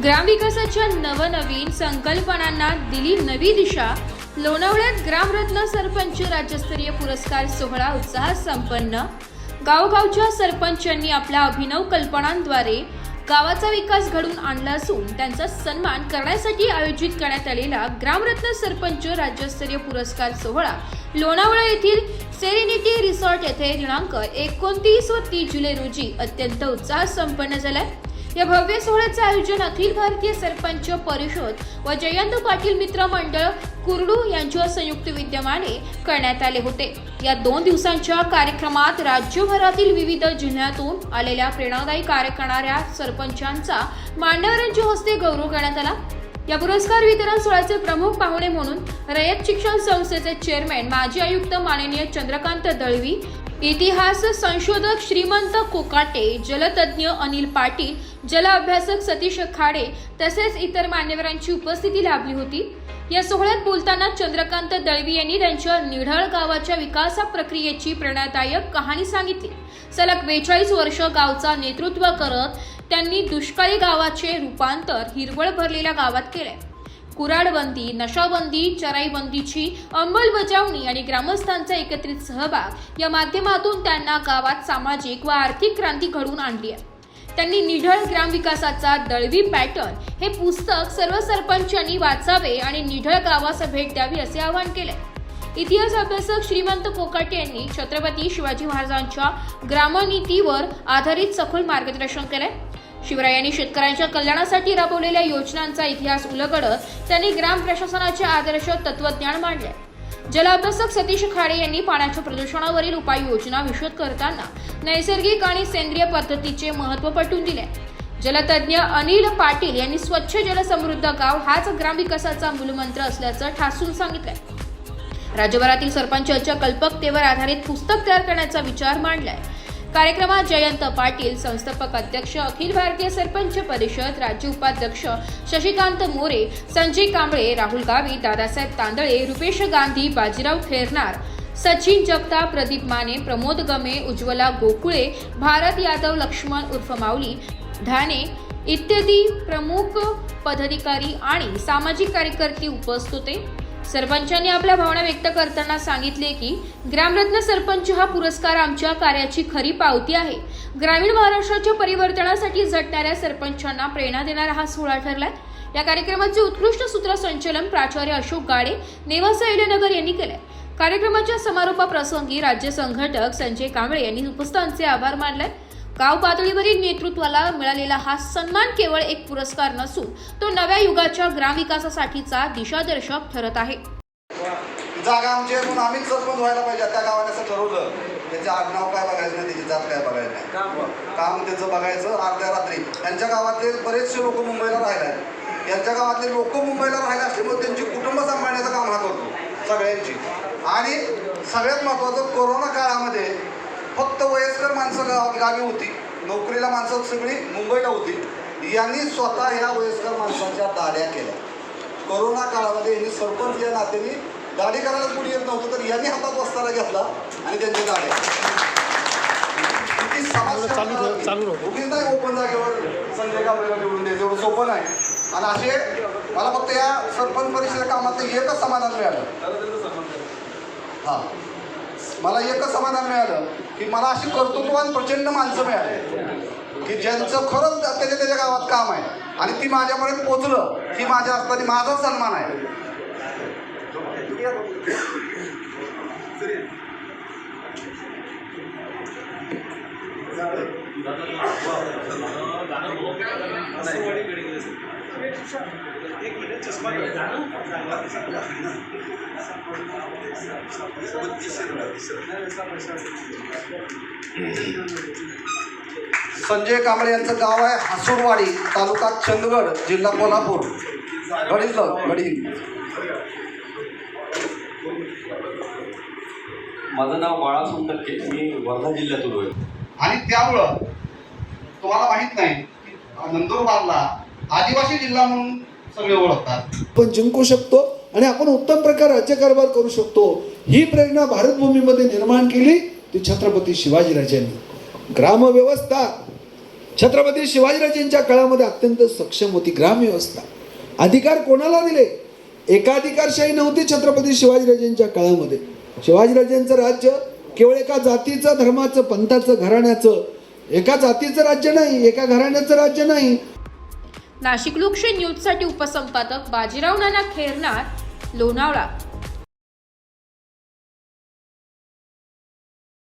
ग्रामविकासाच्या नवनवीन संकल्पनांना दिली नवी दिशा लोणावळ्यात ग्रामरत्न सरपंच राज्यस्तरीय पुरस्कार सोहळा उत्साहात संपन्न. गावगावच्या सरपंचांनी आपल्या अभिनव कल्पनांद्वारे गावाचा विकास घडून आणला असून त्यांचा सन्मान करण्यासाठी आयोजित करण्यात आलेला ग्रामरत्न सरपंच राज्यस्तरीय पुरस्कार सोहळा लोणावळा येथील सेरेनिटी रिसॉर्ट येथे दिनांक एकोणतीस व तीस जुलै रोजी अत्यंत उत्साहात संपन्न झालाय. या भव्य सोहळ्याचं आयोजन अखिल भारतीय सरपंच परिषद व जयंत पाटील मित्र मंडळ कुर्डू यांच्या संयुक्त विद्यमाने करण्यात आले होते. या दोन दिवसांच्या कार्यक्रमात राज्यभरातील विविध जिल्ह्यातून आलेल्या प्रेरणादायी कार्य करणाऱ्या सरपंचांचा मान्यवरांच्या हस्ते गौरव करण्यात आला. या पुरस्कार वितरण सोहळ्याचे प्रमुख पाहुणे म्हणून रयत शिक्षण संस्थेचे चेअरमॅन माजी आयुक्त माननीय चंद्रकांत दळवी इतिहास संशोधक श्रीमंत कोकाटे जलतज्ञ अनिल पाटील जल अभ्यासक सतीश खाडे तसेच इतर मान्यवरांची उपस्थिती लाभली होती. या सोहळ्यात बोलताना चंद्रकांत दळवी यांनी त्यांच्या निढळ गावाच्या विकास प्रक्रियेची प्रेरणादायक कहाणी सांगितली. सलग बेचाळीस वर्ष गावचा नेतृत्व करत त्यांनी दुष्काळी गावाचे रूपांतर हिरवळ भरलेल्या गावात केले. कुराडबंदी नशाबंदी चराईबंदीची अंमलबजावणी आणि ग्रामस्थांचा एकत्रित सहभाग या माध्यमातून त्यांना गावात सामाजिक व आर्थिक क्रांती घडवून आणली आहे. त्यांनी निढळ ग्रामविकासाचा दळवी पॅटर्न हे पुस्तक सर्व सरपंचांनी वाचावे आणि निढळ गावास भेट द्यावी असे आवाहन केले. इतिहास अभ्यासक श्रीमंत कोकाटे यांनी छत्रपती शिवाजी महाराजांच्या ग्रामनीतीवर आधारित सखोल मार्गदर्शन केले. शिवरायांनी शेतकऱ्यांच्या कल्याणासाठी राबवलेल्या योजनांचा इतिहास उलगडत त्यांनी ग्राम प्रशासनाचे आदर्श तत्वज्ञान मांडले. जलाभ्यासक सतीश खाडे यांनी पाण्याच्या प्रदूषणावरील उपाययोजना विशद करताना नैसर्गिक आणि सेंद्रिय पद्धतीचे महत्त्व पटवून दिले. जलतज्ञ अनिल पाटील यांनी स्वच्छ जलसमृद्ध गाव हाच ग्रामविकासाचा मूलमंत्र असल्याचं ठासून सांगितलंय. राज्यभरातील सरपंचांच्या कल्पकतेवर आधारित पुस्तक तयार करण्याचा विचार मांडलाय. कार्यक्रमात जयंत पाटील संस्थापक अध्यक्ष अखिल भारतीय सरपंच परिषद राज्य उपाध्यक्ष शशिकांत मोरे संजय कांबळे राहुल गावी दादासाहेब तांदळे रुपेश गांधी बाजीराव खेरनार सचिन जगताप प्रदीप माने प्रमोद गमे उज्ज्वला गोकुळे भारत यादव लक्ष्मण उर्फ माऊली धाने इत्यादी प्रमुख पदाधिकारी आणि सामाजिक कार्यकर्ते उपस्थित होते. सरपंचांनी आपल्या भावना व्यक्त करताना सांगितले की ग्रामरत्न सरपंच हा पुरस्कार आमच्या कार्याची खरी पावती आहे. ग्रामीण महाराष्ट्राच्या परिवर्तनासाठी झटणाऱ्या सरपंचांना प्रेरणा देणारा हा सोहळा ठरलाय. या कार्यक्रमाचे उत्कृष्ट सूत्रसंचलन प्राचार्य अशोक गाडे नेवासा इलेनगर यांनी केले कार्यक्रमाच्या समारोपाप्रसंगी राज्य संघटक संजय कांबळे यांनी उपस्थितांचे आभार मानले गाव पातळीवरील नेतृत्वाला मिळालेला हा सन्मान केवळ एक पुरस्कार नसून तो नव्या युगाच्या ग्रामविकासासाठीचा दिशादर्शक ठरत आहे. जागा आमची आहे म्हणून आम्हीच सरपंच व्हायला पाहिजे. त्या गावाने असं ठरवलं. त्याचे आडनाव काय बघायचं नाही त्याची जात काय बघायचं नाही. काम त्याचं बघायचं अर्ध्या रात्री. त्यांच्या गावातले बरेचसे लोक मुंबईला राहिले आहेत. यांच्या गावातले लोक मुंबईला राहिले असल्यामुळे त्यांची कुटुंब सांभाळण्याचं काम हा करतो सगळ्यांची. आणि सगळ्यात महत्त्वाचं कोरोना काळामध्ये फक्त वयस्कर माणसं गाव गावी होती. नोकरीला माणसं सगळी मुंबईला होती. यांनी स्वतः ह्या वयस्कर माणसांच्या दाड्या केल्या. कोरोना काळामध्ये यांनी सरपंच या नात्याने दाढी करायला कुणी येत नव्हतं तर यांनी हातात वस्तारा घेतला आणि त्यांच्या चालू राहू. उगीच नाही ओपन जागेवर संजय कांबळेला निवडून द्यायचं एवढं सोपं नाही. आणि असे मला फक्त या सरपंच परिषदेच्या कामात एकच समाधान मिळालं. हा. मला एकच समाधान मिळालं की मला अशी कर्तृत्ववान प्रचंड माणसं मिळाली. की ज्यांचं खरंच त्याच्या त्याच्या गावात काम आहे. आणि ती माझ्यापर्यंत पोचलं ही माझ्या असताना माझा सन्मान आहे. संजय कांबळे यांचं गाव आहे हसूरवाडी तालुका चंदगड जिल्हा कोल्हापूर. गडील गडील माझं नाव बाळा सोनटक्के मी वर्धा जिल्ह्यातून आहे आणि त्यामुळं तुम्हाला माहीत नाही की नंदुरबारला आदिवासी जिल्हा म्हणून सगळे ओळखतात. आपण जिंकू शकतो आणि आपण उत्तम प्रकारे राज्यकारभार करू शकतो. ही प्रेरणा भारतभूमीमध्ये निर्माण केली ती छत्रपती शिवाजीराजांनी. ग्रामव्यवस्था. छत्रपती शिवाजीराजेंच्या काळामध्ये अत्यंत सक्षम होती ग्रामव्यवस्था. अधिकार कोणाला दिले? एकाधिकारशाही नव्हती छत्रपती शिवाजीराजेंच्या काळामध्ये. शिवाजीराजेंचं राज्य केवळ एका जातीचं धर्माचं पंथाचं घराण्याचं एका जातीचं राज्य नाही एका घराण्याचं राज्य नाही नाशिक लोकशाही न्यूजसाठी उपसंपादक बाजीराव नाना खेरनार लोणावळा.